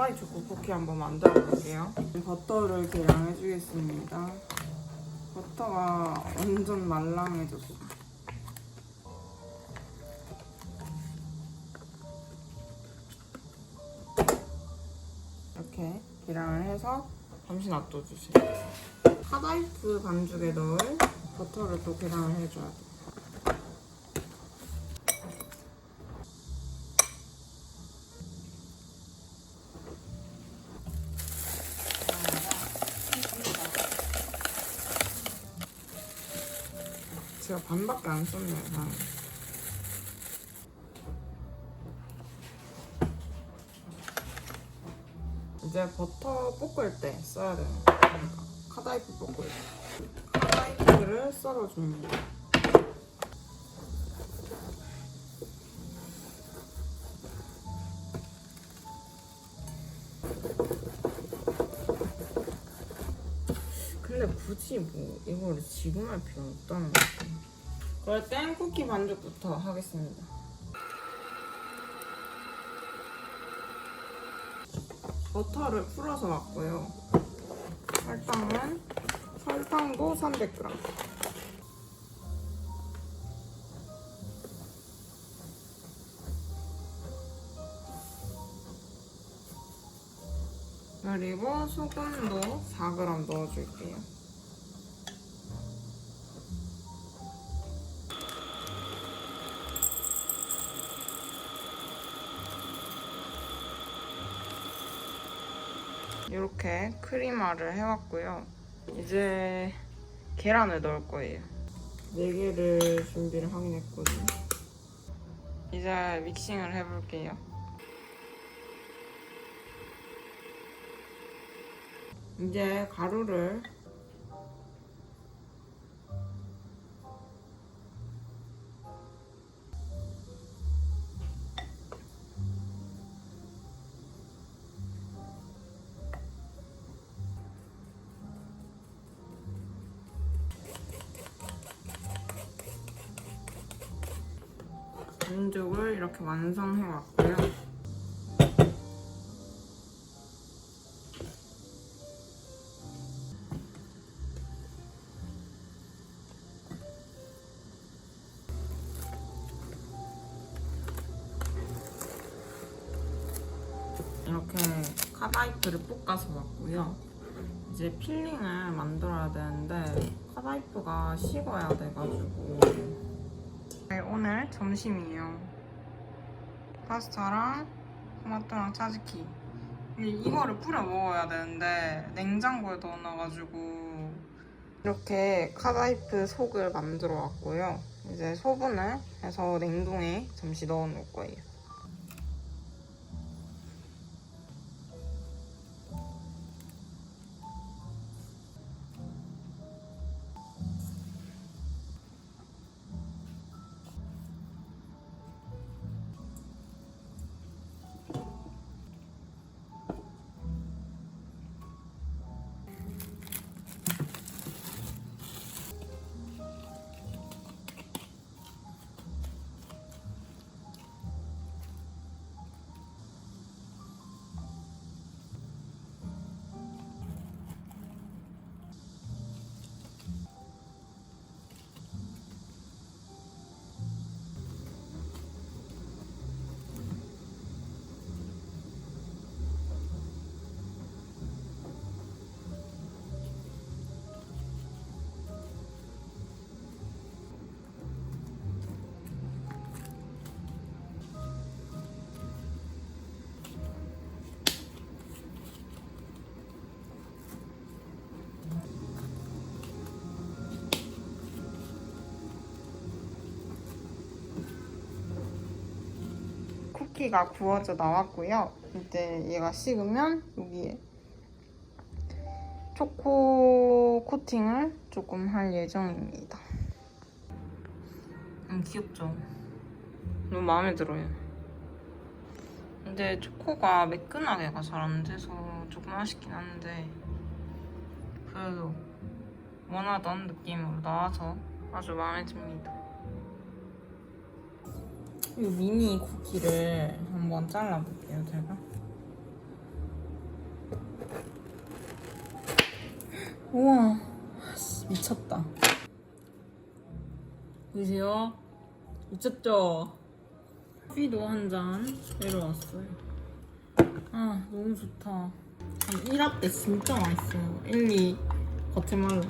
두바이 초코 쿠키 한번 만들어 볼게요. 버터를 계량해 주겠습니다. 버터가 완전 말랑해졌어. 이렇게 계량을 해서 잠시 놔둬주세요. 카다이프 반죽에 넣을 버터를 또 계량을 해줘야 돼. 제가 반밖에 안 썼네요. 반. 이제 버터 볶을 때 써야 거 그러니까 카다이프 볶을 때 카다이프를 썰어줍니다. 근데 굳이 뭐 이거를 지금 할 필요는 없다는 것 같아요. 그럴 땐 쿠키 반죽부터 하겠습니다. 버터를 풀어서 왔고요. 설탕은 설탕도 300g. 그리고 소금도 4g 넣어줄게요. 이렇게 크리마를 해왔고요. 이제 계란을 넣을 거예요. 4개를 준비를 하긴 했거든요. 이제 믹싱을 해볼게요. 이제 가루를 반죽을 이렇게 완성해 왔고요. 이렇게 카다이프를 볶아서 왔고요. 이제 필링을 만들어야 되는데 카다이프가 식어야 돼가지고 네, 오늘 점심이에요. 파스타랑 토마토랑 차즈키. 이거를 뿌려 먹어야 되는데 냉장고에 넣어놔가지고 이렇게 카다이프 속을 만들어 왔고요. 이제 소분을 해서 냉동에 잠시 넣어 놓을 거예요. 쿠키가 구워져 나왔고요. 이제 얘가 식으면 여기에 초코 코팅을 조금 할 예정입니다. 음, 귀엽죠? 너무 마음에 들어요. 근데 초코가 매끈하게가 잘 안 돼서 조금 아쉽긴 한데 그래도 원하던 느낌으로 나와서 아주 마음에 듭니다. 이 미니 쿠키를 한번 잘라볼게요, 제가. 우와 씨, 미쳤다 보이세요? 미쳤죠? 커피도 한 잔 내려왔어요 아 너무 좋다 1합 때 진짜 맛있어요 1, 2 과테말라